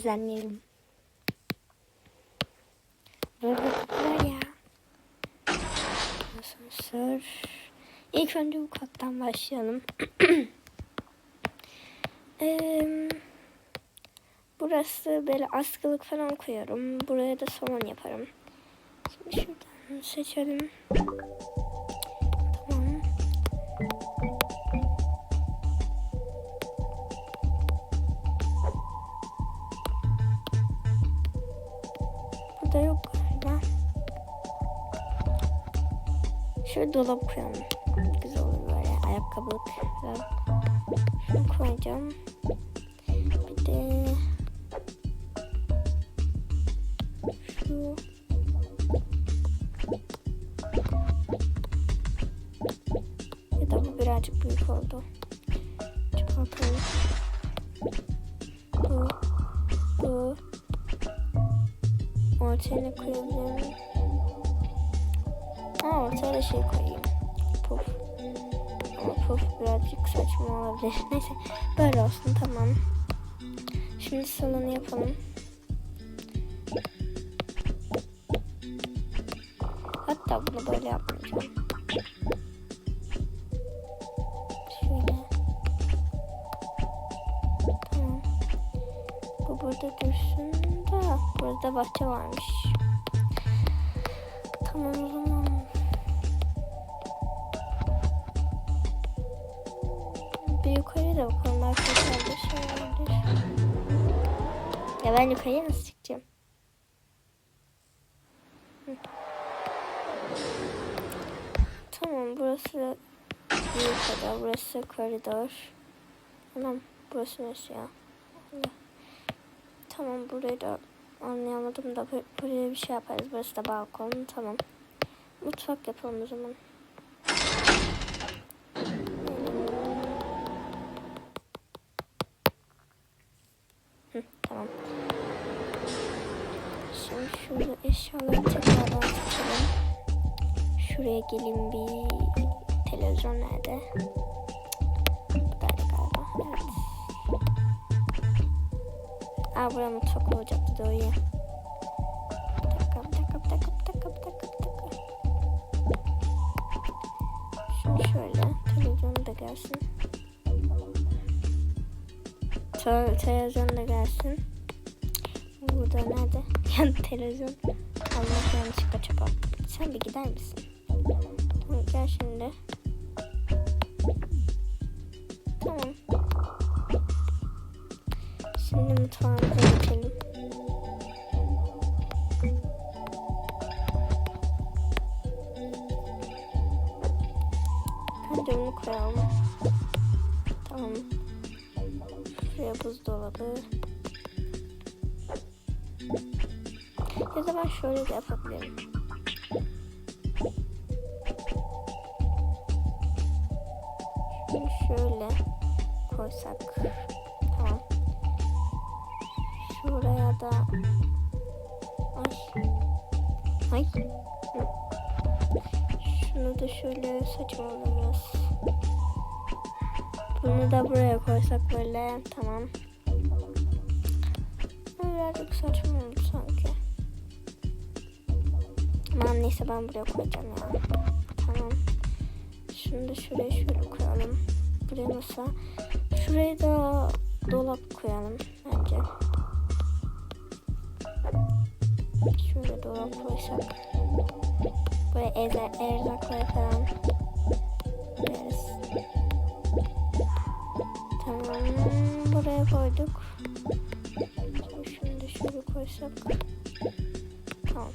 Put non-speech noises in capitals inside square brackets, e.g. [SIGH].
düzenleyelim. Böyle kapılar ya. Asansör. İlk önce bu kattan başlayalım. [CLEARS THROAT] Burası böyle askılık falan koyarım. Buraya da salon yaparım. Şimdi şuradan seçelim. Burada yok galiba. Şöyle dolap koyalım. Güzel olur böyle ayakkabılık. Şunu koyacağım. Bir de şu ya da bu birazcık büyük oldu. Çıkartalım. Ortaya ne koyabilirim? Ha ortaya da şey koyayım. Puf. Ama puf birazcık saçma olabilir. [LAUGHS] Neyse böyle olsun tamam. Şimdi salonu yapalım. Hatta bunu böyle yapmayacağım. Şöyle. Tamam. Bu burada dursun da burada bahçe varmış. Tamam o zaman. Bir yukarıya da bakalım. Arkadaşlar şey olabilir. Ya ben yukarıya nasıl çıkacağım? Tamam burası büyük oda. Burası koridor. Tamam burası nasıl ya? Tamam burayı da anlayamadım da bur- buraya bir şey yaparız. Burası da balkon. Tamam. Mutfak yapalım o zaman. Tamam. Şimdi şurada eşyaları tekrardan seçelim. Şuraya gelin bir televizyon nerede? Aa buraya mutfak olacaktı doğru. Bir dakika, bir dakika, bir dakika, bir dakika, bir dakika, bir dakika. Şimdi şöyle televizyonu da gelsin. Te televizyon da gelsin. Burada nerede? [LAUGHS] Yani televizyon. Allah yanlışlıkla çapa. Sen bir gider misin? Tamam gel şimdi. Şimdi mutfağımıza geçelim. Hadi onu koyalım. Tamam. Şuraya buzdolabı. Ya da ben şöyle de yapabilirim. Şunu şöyle koysak. Şuraya da Ay. Ay. Şunu da şöyle saçma oldu biraz. Bunu da buraya koysak böyle. Tamam. Birazcık saçma oldu sanki. Aman neyse ben buraya koyacağım ya. Tamam. Şunu da şuraya şöyle koyalım. Buraya masa. Şuraya da dolap koyalım Şöyle dolap koysak. Buraya ezer, erzakları falan koyarız. Tamam. Buraya koyduk. Şimdi şöyle koysak. Tamam.